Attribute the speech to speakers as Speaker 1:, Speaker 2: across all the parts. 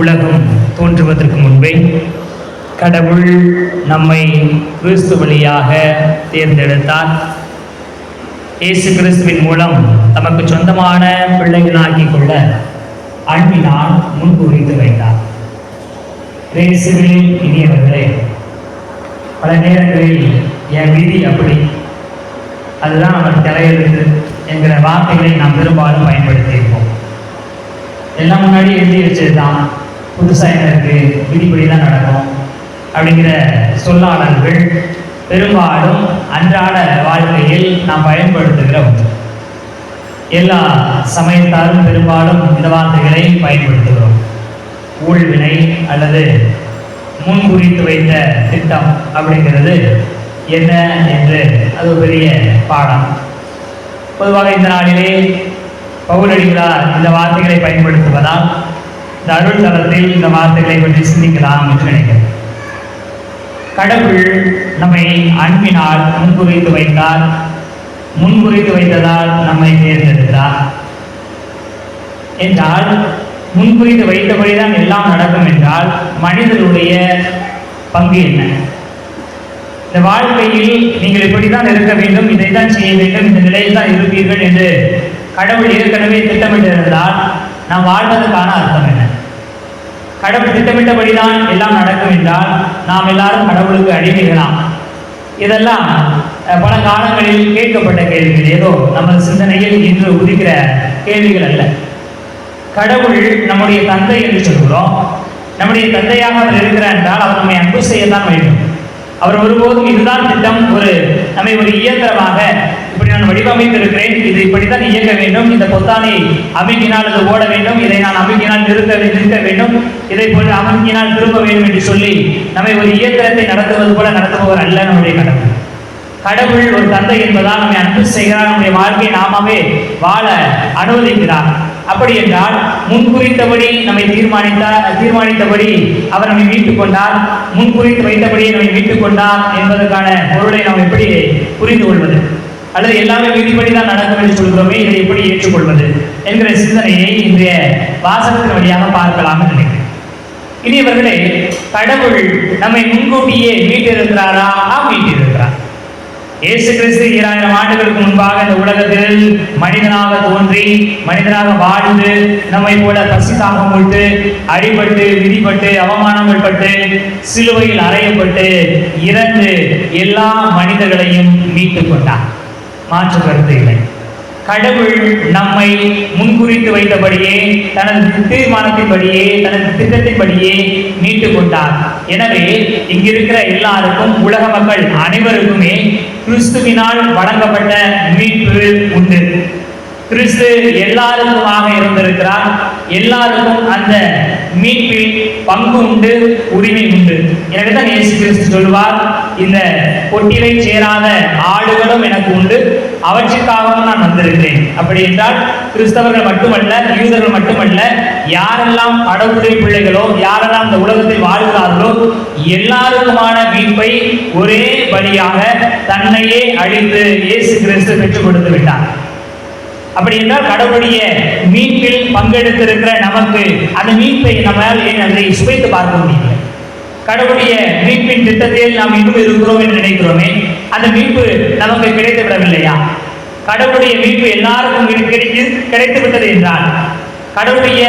Speaker 1: உலகம் தோன்றுவதற்கு முன்பே கடவுள் நம்மை கிறிஸ்து வழியாக தேர்ந்தெடுத்தார். இயேசு கிறிஸ்துவின் மூலம் தமக்கு சொந்தமான பிள்ளைகளாக்கிக் கொள்ள அன்பினால் முன்குறித்து வைத்தார். இயேசுவில் இனியவர்களே பல நேரங்களில் என் விதி அப்படி. அதுதான் அவன் தலையெழுத்து என்கிற வார்த்தைகளை நாம் பெரும்பாலும் பயன்படுத்தியிருப்போம். எல்லாம் முன்னாடி எழுதி வச்சது தான் புதுசாக என்ன இருக்குது விதிப்படி தான் நடக்கும். அப்படிங்கிற சொல்லாடல்கள் பெரும்பாலும் அன்றாட வாழ்க்கையில் நாம் பயன்படுத்துகிற ஒன்று. எல்லா சமயத்தாலும் பெரும்பாலும் இந்த வார்த்தைகளை பயன்படுத்துகிறோம். ஊழ்வினை அல்லது முன்குறித்து வைத்த திட்டம் அப்படிங்கிறது என்ன என்று அது ஒரு பெரிய பாடம். பொதுவாக இந்த நாளிலே பவுலடிகளார் இந்த வார்த்தைகளை பயன்படுத்துவதால் இந்த அருள் தளத்தில் இந்த வார்த்தைகளை பற்றி சிந்திக்கலாம் என்று நினைக்கிறேன். கடவுள் நம்மை அன்பினால் முன்குறித்து வைத்தார். முன்குறித்து வைத்ததால் நம்மை தேர்ந்தெடுத்தார். என்றால் முன்குறித்து வைத்தபடிதான் எல்லாம் நடக்கும் என்றால் மனிதனுடைய பங்கு என்ன? இந்த வாழ்க்கையில் நீங்கள் இப்படித்தான் இருக்க வேண்டும் இதைத்தான் செய்ய வேண்டும் இந்த நிலையில் தான் இருப்பீர்கள் என்று கடவுள் ஏற்கனவே திட்டமிட்டிருந்தால் நாம் வாழ்வதற்கான அர்த்தம் என்ன? கடவுள் திட்டமிட்டபடிதான் எல்லாம் நடக்கும் என்றால் நாம் எல்லாரும் கடவுளுக்கு அடிமைகளாம். இதெல்லாம் பல காலங்களில் கேட்கப்பட்ட கேள்விகள். ஏதோ நமது சிந்தனையில் இன்று உதிக்கிற கேள்விகள் அல்ல. கடவுள் நம்முடைய தந்தை என்று சொல்கிறோம். நம்முடைய தந்தையாக அவர் இருக்கிறார் என்றால் அவர் நம்மை அன்பு செய்யத்தான் வேண்டும். அவர் ஒருபோதும் இதுதான் திட்டம். ஒரு நம்மை ஒரு இயந்திரமாக நான் வடிவமைத்திருக்கிறேன். இது இப்படித்தான் இயங்க வேண்டும். இந்த பொத்தானை அமைக்கினால் அது ஓட வேண்டும். இதை நான் அமைக்கினால் நிறுத்த நிறுத்த வேண்டும். இதை போல அமைக்கினால் திரும்ப வேண்டும் என்று சொல்லி நம்மை ஒரு இயந்திரத்தை நடத்துவது போல நடத்துபவர் அல்ல நம்முடைய கடவுள் கடவுள் ஒரு தந்தை என்பதால் நம்மை அன்பு செய்கிறார். நம்முடைய வாழ்க்கையை நாமாவே வாழ அனுமதிக்கிறார். அப்படி என்றால் முன்குறித்தபடி நம்மை தீர்மானித்தார் தீர்மானித்தபடி அவர் நம்மை மீட்டுக் கொண்டார். முன்குறித்து வைத்தபடியே நம்மை மீட்டுக் கொண்டார் என்பதற்கான பொருளை நாம் எப்படி புரிந்து கொள்வது? அல்லது எல்லாமே விதிப்படி தான் நடக்கும் என்று சொல்கிறோமே இதை எப்படி ஏற்றுக்கொள்வது என்கிற சிந்தனையை இன்றைய வாசகத்தின் வழியாக பார்க்கலாம் நினைக்கிறேன். நினைக்கிறேன் இனியவர்களே கடவுள் நம்மை முன்கூட்டியே மீட்டிருக்கிறாரா? ஆம் மீட்டிருக்கிறார். இயேசு கிறிஸ்து ஈராயிரம் ஆண்டுகளுக்கு முன்பாக இந்த உலகத்தில் மனிதனாக தோன்றி மனிதனாக வாழ்ந்து நம்மை போல பசி தாகம் விட்டு அடிபட்டு விதிப்பட்டு அவமானங்கள் பட்டு சிலுவையில் அறையப்பட்டு இறந்து எல்லா மனிதர்களையும் மீட்டுக் கொண்டார். மாற்று கருத்து இல்லை. கடவுள் நம்மை முன்குறித்து வைத்தபடியே தனது தீர்மானத்தின்படியே தனது திட்டத்தின்படியே மீட்டுக் கொண்டார். எனவே இங்கிருக்கிற எல்லாருக்கும் உலக மக்கள் அனைவருக்குமே கிறிஸ்துவினால் வழங்கப்பட்ட மீட்பு உண்டு. கிறிஸ்து எல்லாருக்குமாக இருந்திருக்கிறார். எல்லாருக்கும் அந்த மீட்பில் பங்கு உண்டு உரிமை உண்டு எனவே தான் இயேசு கிறிஸ்து சொல்வார் இந்த பொட்டிலை சேராத ஆடுகளும் எனக்கு உண்டு. அவற்றுக்காகவும் நான் வந்திருக்கிறேன். அப்படி என்றால் கிறிஸ்தவர்கள் மட்டுமல்ல யூதர்கள் மட்டுமல்ல யாரெல்லாம் கடவுளுடைய பிள்ளைகளோ யாரெல்லாம் இந்த உலகத்தில் வாழ்கிறார்களோ எல்லாருக்குமான மீட்பை ஒரே வழியாக தன்னையே அழித்து இயேசு கிறிஸ்து பெற்றுக் கொடுத்து விட்டார். அப்படி என்றால் கடவுளுடைய மீட்பில் பங்கெடுத்திருக்கிற நமக்கு அந்த மீட்பை நம்மால் ஏன் அதை சுவைத்து பார்க்க முடியல கடவுளுடைய மீட்பின் திட்டத்தில் நாம் இன்னும் இருக்கிறோம் என்று நினைக்கிறோமே அந்த மீட்பு நமக்கு கிடைத்து விடவில்லையா கடவுளுடைய மீட்பு எல்லாருக்கும் கிடைத்து கிடைத்து விட்டது என்றால் கடவுளுடைய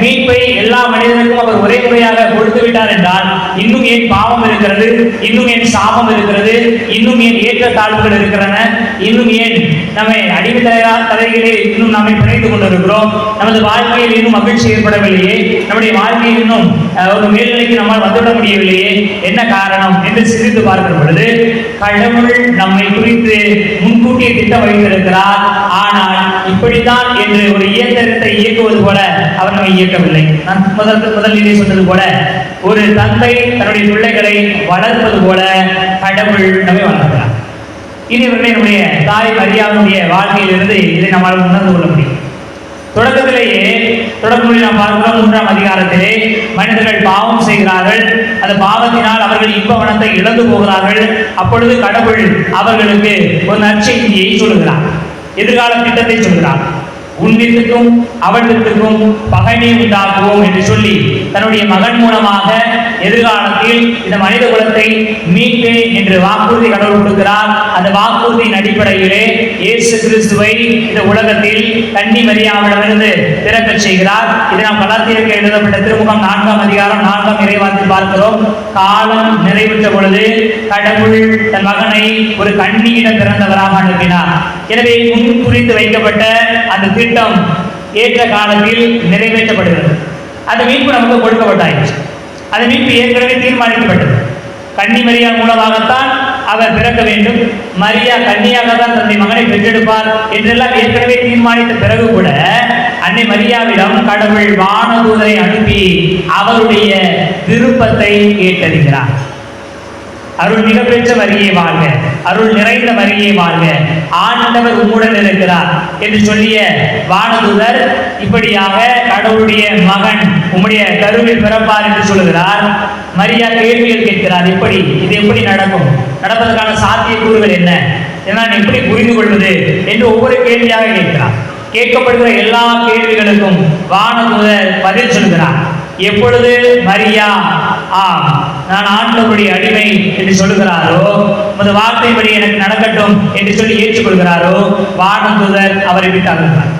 Speaker 1: மீட்பை எல்லா மனிதனுக்கும் அவர் ஒரே முறையாக கொடுத்து விட்டார் என்றால் இன்னும் ஏன் பாவம் இருக்கிறது? இன்னும் ஏன் சாபம் இருக்கிறது? இன்னும் ஏன் ஏற்ற தாழ்வுகள் இருக்கிறன? இன்னும் ஏன் நம்மை அடிமைத்தலையா தலைகளே இன்னும் நம்மை பிணைத்துக் கொண்டிருக்கிறோம்? நமது வாழ்க்கையில் இன்னும் மகிழ்ச்சி ஏற்படவில்லையே? நம்முடைய வாழ்க்கையில் இன்னும் ஒரு மேல்நிலைக்கு நம்மால் வந்துவிட முடியவில்லையே? என்ன காரணம் என்று சிந்தித்து பார்க்கிற பொழுது கடவுள் நம்மை குறித்து முன்கூட்டிய திட்டம் வைத்திருக்கிறார். ஆனால் இப்படித்தான் என்று ஒரு இயந்திரத்தை இயக்குவது போல அவர் நம்மை இயக்கவில்லை. நான் முதல் முதலிலே சொன்னது போல ஒரு தந்தை தன்னுடைய பிள்ளைகளை வளர்ப்பது போல கடவுள் நம்மை வளர்க்கிறார். இனி இவர்களை நம்முடைய தாய் மரியாதையுடைய வாழ்க்கையிலிருந்து இதை நம்மால் உணர்ந்து கொள்ள முடியும். தொடக்கத்திலேயே தொடக்கத்தில் நாம் பார்க்கிறோம் மூன்றாம் அதிகாரத்திலே மனிதர்கள் பாவம் செய்கிறார்கள். அந்த பாவத்தினால் அவர்கள் இன்பவனத்தை இழந்து போகிறார்கள். அப்பொழுது கடவுள் அவர்களுக்கு ஒரு நற்செய்தியை சொல்லுகிறார். எதிர்கால திட்டத்தை சொல்கிறார் உன்னிற்கும் வித்துக்கும் பகைமை உண்டாக்குவோம் என்று சொல்லி தன்னுடைய மகன் மூலமாக எதிர்காலத்தில் இந்த மனித குலத்தை மீட்பேன் என்று வாக்குறுதி கடவுள் கொடுக்கிறார். அந்த வாக்குறுதியின் அடிப்படையிலே இயேசு கிறிஸ்துவை இந்த உலகத்தில் கன்னி மரியாவிடமிருந்து பிறக்கச் செய்கிறார். இது நாம் கலாத்தியருக்கு எழுதப்பட்ட திருமுகம் நான்காம் அதிகாரம் நான்காம் இறைவாத்தில் பார்க்கிறோம். காலம் நிறைவுற்ற பொழுது கடவுள் தன் மகனை ஒரு கண்ணியிடம் பிறந்தவராக அனுப்பினார். எனவே முன் குறித்து வைக்கப்பட்ட அந்த திட்டம் ஏற்ற காலத்தில் நிறைவேற்றப்படுகிறது. அந்த மீட்பு நமக்கு கொடுக்கப்பட்டாயிற்று. அந்த மீட்பு ஏற்கனவே தீர்மானிக்கப்பட்டது. கன்னி மரியா மூலமாகத்தான் அவர் பிறக்க வேண்டும். மரியா கன்னியாக தான் தன்னை மகனை பெற்றெடுப்பார் என்றெல்லாம் ஏற்கனவே தீர்மானித்த பிறகு கூட அன்னை மரியாவிடம் கடவுள் வானதூதரை அனுப்பி அவருடைய விருப்பத்தை கேட்டறிகிறார். அருள் மிகப்பெற்ற வரியை வாழ்க. அருள் நிறைந்த வரியை வாழ்க. ஆண்டவர் உம்முடன் இருக்கிறார் என்று சொல்லிய வானதுதர் இப்படியாக கடவுளுடைய மகன் உம்முடைய கருவில் பிறப்பார் என்று சொல்லுகிறார். மரியா கேள்விகள் கேட்கிறார். எப்படி இது எப்படி நடக்கும்? நடப்பதற்கான சாத்தியக்கூறுகள் என்ன? இதை நான் எப்படி புரிந்து கொள்வது என்று ஒவ்வொரு கேள்வியாக கேட்கிறார். கேட்கப்படுகிற எல்லா கேள்விகளுக்கும் வானதுதர் பதில் சொல்கிறார். எப்பொழுது? மரியா ஆம். நான் ஆண்டவருடைய அடிமை என்று சொல்லுகிறாரோ உமது வார்த்தைப்படி எனக்கு நடக்கட்டும் என்று சொல்லி ஏற்றுக்கொள்கிறாரோ வானதூதர் அவரை விட்டு அகன்றார்.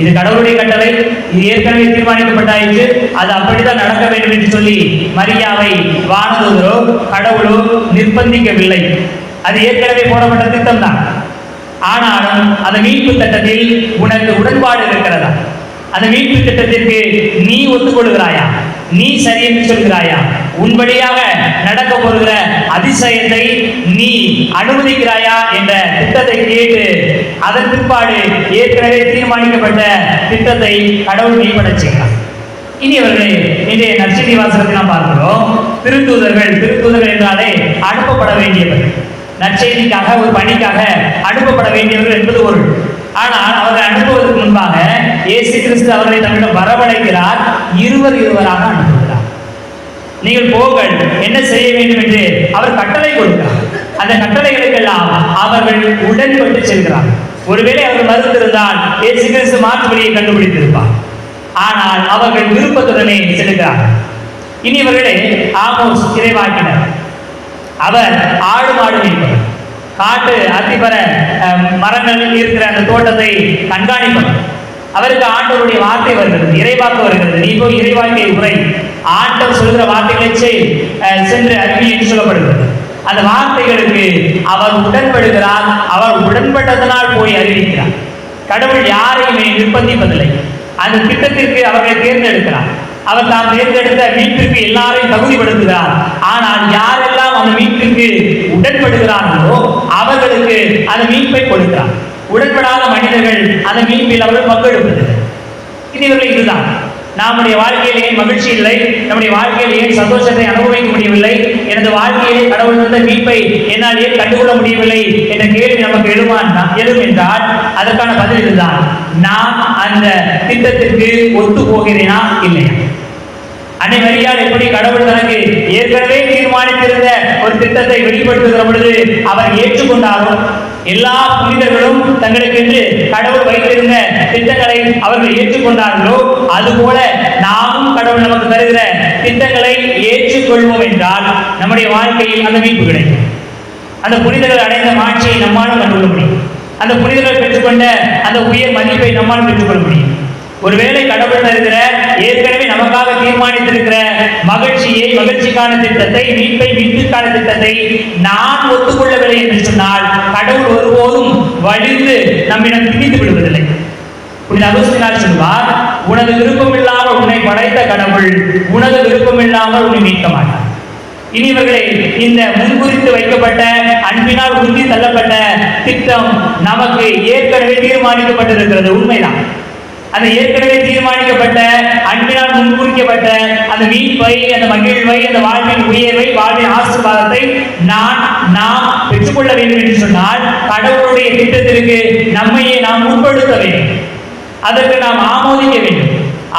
Speaker 1: இது கடவுளுடைய கட்டளை இது ஏற்கனவே தீர்மானிக்கப்பட்டாயிற்று அது அப்படித்தான் நடக்க வேண்டும் என்று சொல்லி மரியாவை வானதூதரோ கடவுளோ நிர்பந்திக்கவில்லை. அது ஏற்கனவே போடப்பட்ட திட்டம் தான் ஆனாலும் அந்த மீட்பு திட்டத்தில் உனக்கு உடன்பாடு இருக்கிறதா? அந்த மீட்பு திட்டத்திற்கு நீ ஒத்துக்கொள்கிறாயா? நீ சரி என்று சொல்கிறாயா? உன் வழியாக நடக்க போகிற அதிசயத்தை நீ அனுமதிக்கிறாயா என்ற திட்டத்தை கேட்டு அதன் பிற்பாடு ஏற்கனவே தீர்மானிக்கப்பட்ட திட்டத்தை கடவுள் மேம்படச் செய்கிறார். இனி அவர்களே இன்றைய நற்செய்தி வாசகத்தை நாம் பார்க்கிறோம். திருத்தூதர்கள் திருத்தூதர்கள் என்றாலே அனுப்பப்பட வேண்டியவர்கள் நற்செய்திக்காக ஒரு பணிக்காக அனுப்பப்பட வேண்டியவர்கள் என்பது ஒரு ஆனால் அவர்கள் அனுப்புவதற்கு முன்பாக இயேசு கிறிஸ்து அவர்களை தம்மிடம் வரவழைக்கிறார். இருவர் இருவராக அனுப்புகிறார். நீங்கள் போங்கள் என்ன செய்ய வேண்டும் என்று அவர் கட்டளை கொடுக்கிறார் அந்த கட்டளைகளுக்கெல்லாம் அவர்கள் உடன்பட்டு செல்கிறார். ஒருவேளை அவர் மறுத்திருந்தால் இயேசு கிறிஸ்து மாற்று வழியை கண்டுபிடித்திருப்பார். ஆனால் அவர்கள் விருப்பத்துடனே செல்கிறார்கள். இனி இவர்களே ஆமோஸ் இறைவாக்கினர். அவர் ஆடு மாடு மேய்ப்பவர். காட்டு அத்திபர மரங்கள் இருக்கிற அந்த தோட்டத்தை கண்காணிப்பவர். அவருக்கு ஆண்டவருடைய வார்த்தை வருகிறது இறைவாக்கு வருகிறது. நீ போய் இறைவாக்கை உரை. ஆண்டவர் சொல்கிற வார்த்தைகளை அஹ், சென்று அறிவி என்று சொல்லப்படுகிறது. அந்த வார்த்தைகளுக்கு அவர் உடன்படுகிறார் அவர் உடன்பட்டதனால் போய் அறிவிக்கிறார். கடவுள் யாரையுமே நிர்பந்திப்பதில்லை. அந்த திட்டத்திற்கு அவர்களை தேர்ந்தெடுக்கிறார். அவர் தாம் தேர்ந்தெடுத்த மீட்பிற்கு எல்லாரையும் தகுதிப்படுத்துகிறார். ஆனால் யாரெல்லாம் அந்த மீட்பிற்கு உடன்படுகிறார்களோ அவர்களுக்கு அந்த மீட்பை கொடுக்கிறார். உடன்படாத மனிதர்கள் அந்த மீட்பில் அவர்கள் பங்கெடுப்பது இது இவர்கள் இதுதான். நம்முடைய வாழ்க்கையில் ஏன் மகிழ்ச்சி இல்லை? நம்முடைய வாழ்க்கையில் ஏன் சந்தோஷத்தை அனுபவிக்க முடியவில்லை? எனது வாழ்க்கையிலே கடவுள் தந்த மீட்பை என்னால் ஏன் கண்டுகொள்ள முடியவில்லை என்ற கேள்வி நமக்கு எழுமான் எழும் என்றால் அதற்கான பதில் இதுதான். நான் அந்த திட்டத்திற்கு ஒத்து போகிறேனா? இல்லையா அன்னை மரியாள் எப்படி கடவுள் தனக்கு ஏற்கனவே தீர்மானித்திருந்த ஒரு திட்டத்தை வெளிப்படுத்துகிற பொழுது அவர் ஏற்றுக்கொண்டாலும் எல்லா புனிதர்களும் தங்களுக்கென்று கடவுள் வைத்திருந்த திட்டங்களை அவர்கள் ஏற்றுக்கொண்டார்களோ அதுபோல நாமும் கடவுள் நமக்கு தருகிற திட்டங்களை ஏற்றுக்கொள்வோம் என்றால் நம்முடைய வாழ்க்கையில் அந்த மீட்பு கிடைக்கும். அந்த புனிதர்கள் அடைந்த மாட்சியை நம்மாலும் கண்டுகொள்ள முடியும். அந்த புனிதர்கள் பெற்றுக்கொண்ட அந்த உயர் மதிப்பை நம்மால் பெற்றுக்கொள்ள முடியும். ஒருவேளை கடவுள் தருகிற ஏற்கனவே நமக்காக தீர்மானித்திருக்கிற மகிழ்ச்சியை மகிழ்ச்சிக்கான திட்டத்தை மீட்பை மீட்புக்கான திட்டத்தை நான் ஒத்துக்கொள்ளவில்லை என்று சொன்னால் கடவுள் ஒருபோதும் வலிந்து நம்மிடம் திணித்து விடுவதில்லை. புனித அகஸ்தினார் சொல்வார் உனது விருப்பம் இல்லாமல் உன்னை படைத்த கடவுள் உனது விருப்பம் இல்லாமல் உன்னை மீட்க மாட்டார். இனிவர்களே இந்த முன்குறித்து வைக்கப்பட்ட அன்பினால் உந்தி தள்ளப்பட்ட திட்டம் நமக்கு ஏற்கனவே தீர்மானிக்கப்பட்டிருக்கிறது. உண்மைதான். அந்த ஏற்கனவே தீர்மானிக்கப்பட்ட அன்பினால் முன்குறிக்கப்பட்ட அந்த மீட்பை அந்த மகிழ்வை அந்த வாழ்வின் உயர்வை வாழ்வின் ஆசீர்வாதத்தை நான் நாம் பெற்றுக்கொள்ள வேண்டும் என்று சொன்னால் கடவுளுடைய திட்டத்திற்கு நம்மையே நாம் உட்படுத்த வேண்டும். அதற்கு நாம் ஆமோதிக்க வேண்டும்.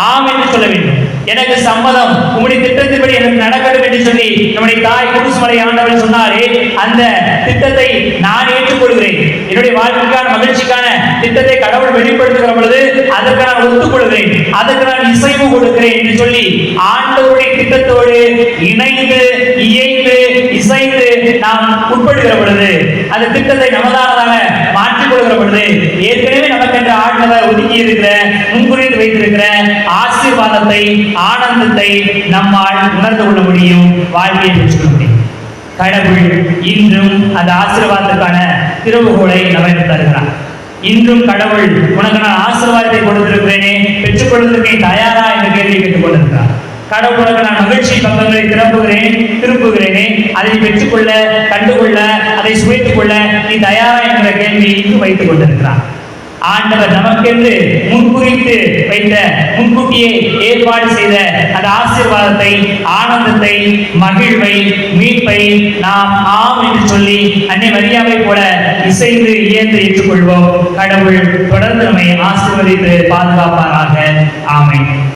Speaker 1: ஆம் என்று சொல்ல வேண்டும். எனக்கு சம்மதம். உங்களுடைய திட்டத்தின்படி எனக்கு நடக்கட்டும் என்று சொல்லி நம்முடைய தாய் குருசுமலை ஆண்டவர் சொன்னாரே அந்த திட்டத்தை நான் ஏற்றுக்கொள்கிறேன். என்னுடைய வாழ்க்கைக்கான மகிழ்ச்சிக்கான திட்டத்தை கடவுள் வெளிப்படுத்துகிற பொழுது அதற்கு நான் ஒத்துக்கொள்கிறேன். அதற்கு நான் இசைவு கொடுக்கிறேன் என்று சொல்லி ஆண்டவருடைய திட்டத்தோடு இணைந்து இயைந்து இசைந்து நாம் உட்படுகிற பொழுது அந்த திட்டத்தை நமதானதாக மாற்றிக் கொள்கிற பொழுது ஏற்கனவே நமக்கென்று ஆண்டவர் ஒதுக்கி இருக்கிற முன்குறித்து வைத்திருக்கிற ஆசீர்வாதத்தை ஆனந்தத்தை நம்மால் உணர்ந்து கொள்ள முடியும் வாழ்க்கையை பெற்றுக்கொள்ள முடியும். கடவுள் இன்றும் அந்த ஆசீர்வாதத்துக்கான திறவுகோலை நமக்கு தருகிறார். இன்றும் கடவுள் உனக்கு நான் ஆசீர்வாதத்தை கொடுத்திருக்கிறேனே பெற்றுக்கொள்வதற்கு நீ தயாரா என்ற கேள்வி கேட்டுக் கொண்டிருக்கிறார். கடவுளுக்கு நான் மகிழ்ச்சி பக்கங்களை திரும்புகிறேன் திரும்புகிறேனே. அதை பெற்றுக்கொள்ள கண்டுகொள்ள அதை சுவைத்துக் கொள்ள நீ தயாரா என்ற கேள்வியை இங்கு வைத்துக் கொண்டிருக்கிறான். ஆண்டவர் நமக்கென்று முன்குறித்து வைத்த முன்கூட்டியே ஏற்பாடு செய்த அந்த ஆசீர்வாதத்தை ஆனந்தத்தை மகிழ்வை மீட்பை நாம் ஆம் என்று சொல்லி அன்னை மரியாதை போல இசைந்து இயந்து ஏற்றுக்கொள்வோம். கடவுள் தொடர்ந்து நம்மை ஆசீர்வதித்து பாதுகாப்பாராக. ஆமை